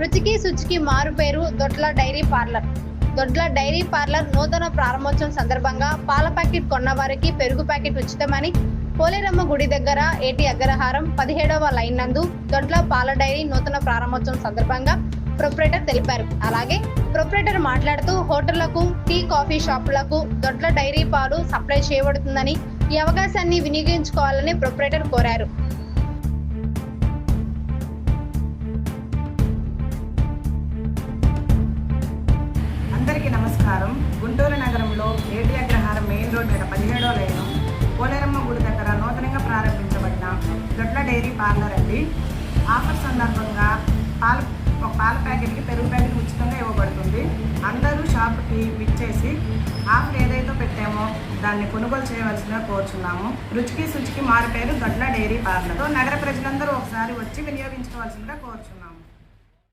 రుచికి శుచికి మారు పేరు Dodla dairy parlour. Dodla dairy parlour నూతన ప్రారంభోత్సవం సందర్భంగా పాల ప్యాకెట్ కొన్న వారికి పెరుగు ప్యాకెట్ ఉచితమని పోలేరమ్మ గుడి దగ్గర ఏటి అగ్రహారం పదిహేడవ లైన్ నందు దొడ్ల పాల డైరీ నూతన ప్రారంభోత్సవం సందర్భంగా ప్రొపరేటర్ తెలిపారు. అలాగే ప్రొపరేటర్ మాట్లాడుతూ హోటళ్ళకు టీ కాఫీ షాపులకు దొడ్ల డైరీ పాలు సప్లై చేయబడుతుందని ఈ అవకాశాన్ని వినియోగించుకోవాలని ప్రొపరేటర్ కోరారు. అందరికీ గుంటూరు నగరంలో ఏటి అగ్రహారం మెయిన్ రోడ్ మీద పదిహేడో లైను పోలేరమ్మ గుడి దగ్గర నూతనంగా ప్రారంభించబడిన దొడ్ల డైరీ పార్లర్ అండి. ఆఫర్ సందర్భంగా పాల ఒక పాల ప్యాకెట్కి పెరుగు ప్యాకెట్ ఉచితంగా ఇవ్వబడుతుంది. అందరూ షాప్కి విచ్చేసి ఆఫర్ ఏదైతే పెట్టామో దాన్ని కొనుగోలు చేయవలసిందిగా కోరుచున్నాము. రుచికి శుచికి మారు పేరు దొడ్ల డైరీ పార్లర్. నగర ప్రజలందరూ ఒకసారి వచ్చి వినియోగించుకోవాల్సిందిగా కోరుచున్నాము.